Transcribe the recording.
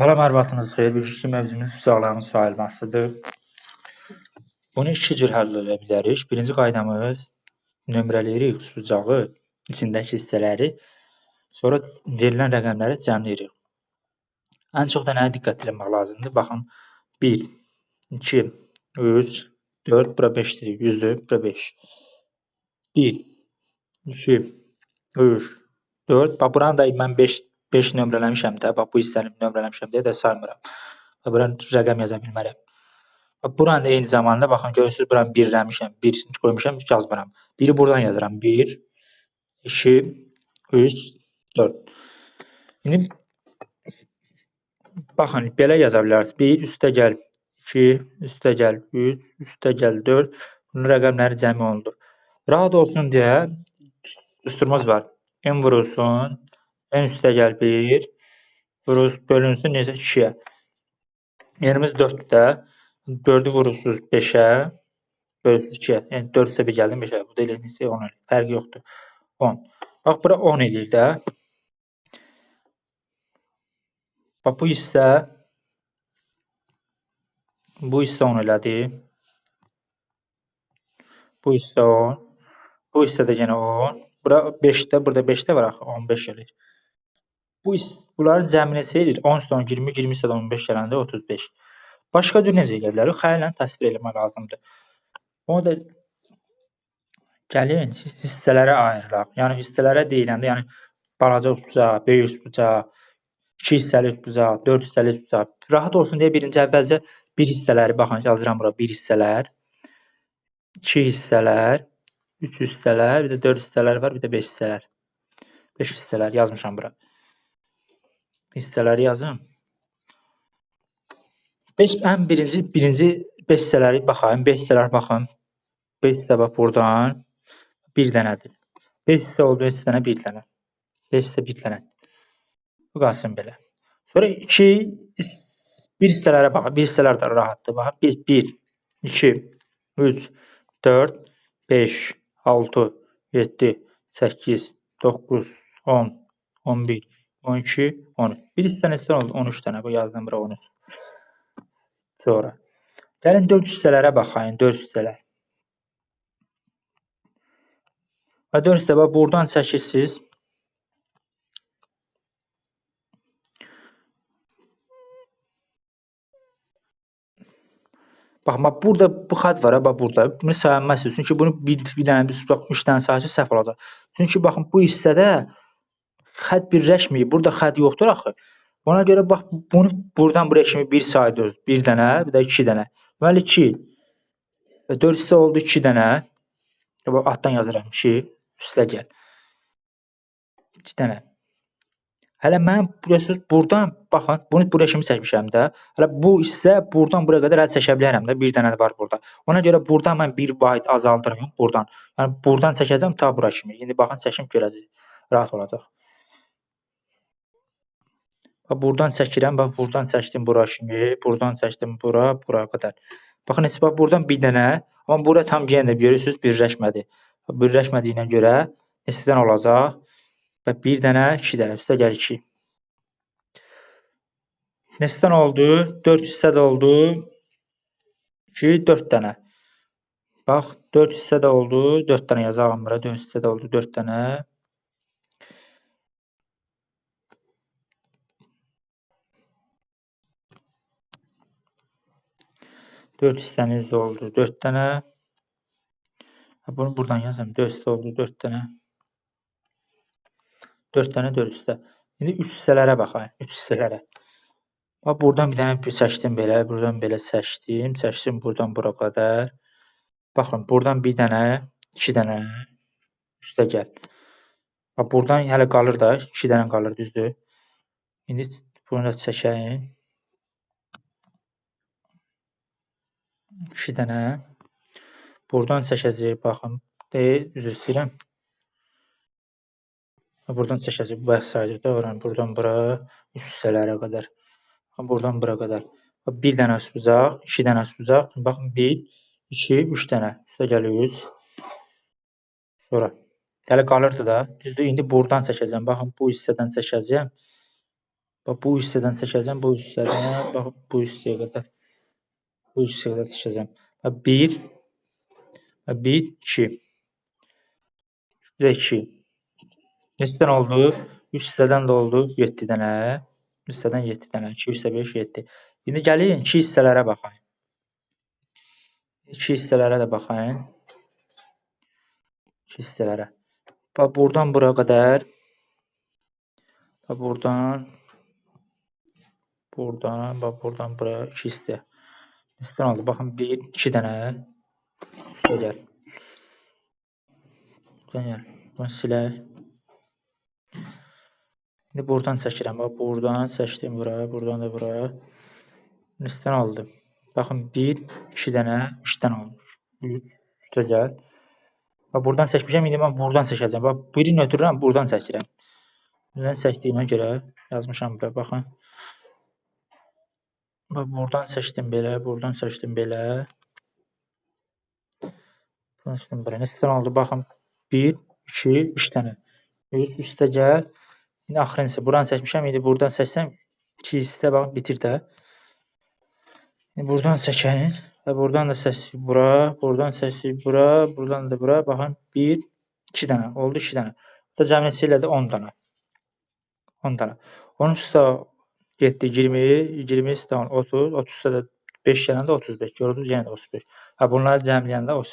Salam hər vaxtınız xeyir. Bugünkü mövzumuz sualların sayılmasıdır. Bunu iki cür həll edə bilərik. Birinci qaydamız nömrələyirik xüsusicağı, içindəki hissələri, sonra verilən rəqəmləri cəmləyirik. Ən çox da nəyə diqqət etmək lazımdır? Baxın 1, 2, 3, 4, bura 5-dir. 100-dür, bura 5. 1, 2, 3, 4. Bax buranı da mən 5 5 nömrələmişəm də. Bax bu hissəni nömrələmişəm deyə də saymıram. Və bura rəqəm yaza bilmərəm. Bax buranı da eyni zamanda baxın görürsüz buranı 1 eləmişəm. 1 qoymuşam, yazmıram. 1-i buradan yazıram. 1 2 3 4. İndi baxın belə yaza bilərsiniz. 1 üstəgəl 2 üstəgəl 3 üstəgəl 4 bunun rəqəmləri cəmi olunur. Rahat olsun deyə üstürmüz var. n vurulsun n üstəgəl 1 vurulsun bölünsün necə 2-yə. Yerimiz 4-də 4-ü vurursunuz 5-ə bölünsün 2-yə. Yəni 4 üstə 1 gəldi 5-ə. Bu da elə neçə 10 eləyir. Fərqi yoxdur. 10. Bax bura 10 eləyir də. Bax bu hissə bu hissə 10 elədi. Bu hissə 10. Bu hissə də yenə 10. Bura 5-də, burada 5-də var axı 15 eləyir. Bu cəmi neçə eləyir? 10 üstə 10, 20, 20 üstə 15 gələndə 35. Başqa cür necə edə bilərik? Xəyallə təsvir etmək lazımdır. Onu da gəlin hissələrə ayıraq. Yəni hissələrə deyiləndə, yəni balaca utbucaq, böyük utbucaq, 2 hissəli utbucaq, 4 hissəli utbucaq. Rahat olsun deyə birinci əvvəlcə bir hissələri baxın yazıram bura bir hissələr, 2 hissələr, 3 hissələr, bir də 4 hissələr var, bir də 5 hissələr. 5 hissələr yazmışam bura. Hissələri yazım. 5 ən birinci birinci 5 hissələri baxayım. 5 hissələr baxın. 5 hissə bax burdan bir dənədir. 5 hissə oldu, 5 dənə bir dənə. 5 hissə bir dənə. Bu qalsın belə. Sonra 2 bir hissələrə baxın. Bir hissələr də rahatdır. Baxın 1 1 2 3 4 5 6 7 8 9 10 11 12 13. Bir neçə oldu? 13 dənə. Bu yazdım bura 13. Sonra. Gəlin 4 hissələrə baxayın. 4 hissələr. Və 4 hissə buradan çəkirsiniz. Bax, bax burada bu xətt var, bax burada. Bunu sayılmazsınız. Çünki bunu bir, bir dənə bir bax 3 dənə sayırsınız səhv olacaq. Çünki baxın bu hissədə xətt birləşməyib. Burada xətt yoxdur axı. Ona görə bax bunu buradan buraya kimi bir saydınız. Bir dənə, bir də 2 dənə. Deməli 2 və 4 hissə oldu 2 dənə. Bax altdan yazıram 2 üstə gəl. 2 dənə. Hələ mən bilirsiniz buradan baxın, bunu buraya kimi çəkmişəm də. Hələ bu hissə buradan buraya qədər əl çəkə bilərəm də. Bir dənə də var burada. Ona görə buradan mən 1 byte azaldıram buradan. Yəni buradan çəkəcəm ta bura kimi. İndi baxın çəkim görəcək. Rahat olacaq. Buradan çəkirəm, bax buradan çəkdim bura kimi, buradan çəkdim bura, bura qədər. Baxın heç bax buradan bir dənə, amma bura tam yenə də görürsüz birləşmədi. Birləşmədiyinə görə neçədən olacaq? Və bir dənə, 2 dənə, üstə gəl 2. Neçədən oldu? 4 hissə oldu. 2, 4 dənə. Bax 4 hissə oldu. 4 dənə yazağım bura. 4 hissə də oldu 4 dənə. Dörd hissəmiz də oldu 4 dənə. Bunu buradan yazım. 4 hissə oldu 4 dənə. 4 dənə 4 hissə. İndi 3 hissələrə baxayım. 3 hissələrə. Bax buradan bir dənə bir çəkdim belə, buradan belə çəkdim, çəkdim buradan bura qədər. Baxın, buradan bir dənə, 2 dənə üstə gəl. Bax buradan hələ qalır da, 2 dənə qalır, düzdür? İndi bunu da çəkəyim. 2 dənə. Buradan çəkəcəyik, baxın. Deyil, üzr istəyirəm. Buradan çəkəcəyik, bu sayacaq da oranı. Buradan bura, üst hissələrə qədər. Buradan bura qədər. Bir dənə üstbucaq, 2 dənə üstbucaq. Baxın 1, 2, 3 dənə. Üstə gəlir 3. Sonra. Hələ qalırdı da. Düzdür? İndi buradan çəkəcəm. Baxın bu hissədən çəkəcəm. Bax bu hissədən çəkəcəm, bu hissədən, bax bu hissəyə qədər. Bu çəkəcəm. Bax 1 1 2 Şurada 2 Neçədən oldu? 3 hissədən də oldu 7 dənə. Hissədən 7 dənə. 2 üstə 5 7. İndi gəlin 2 hissələrə baxayım. 2 hissələrə də baxayım. 2 hissələrə. Bax buradan bura qədər. Bax buradan buradan, bax buradan bura 2 hissə. Neçədən oldu? Baxın 1 2 dənə. Şuraya gəl. Buradan gəl. Bunu silək. İndi buradan çəkirəm. Bax buradan seçdim bura, buradan da bura. Neçədən oldu? Baxın 1 2 dənə 3 dənə olmuş. 3 üstə gəl. Bax buradan seçmişəm. İndi mən buradan seçəcəm. Bax birini ötürürəm, buradan seçirəm. Buradan seçdiyimə görə yazmışam bura baxın. Bax buradan seçdim belə, buradan seçdim belə. Buradan seçdim belə. Neçədən oldu? Baxın 1 2 3 dənə. Üst üstə gəl. İndi axırıncısı buranı seçmişəm. İndi buradan seçsəm 2 hissə bax bitir də. İndi buradan çəkəyin və buradan da seçdik bura, buradan seçdik bura, buradan da bura. Baxın 1 2 dənə oldu 2 dənə. Da cəmisi ilə də 10 dənə. 10 dənə. Onun üstə 7 20, 20 üstə 10 30, 30 üstə də 5 gələndə 35. Gördünüz yenə də 35. Ha bunları cəmləyəndə 35.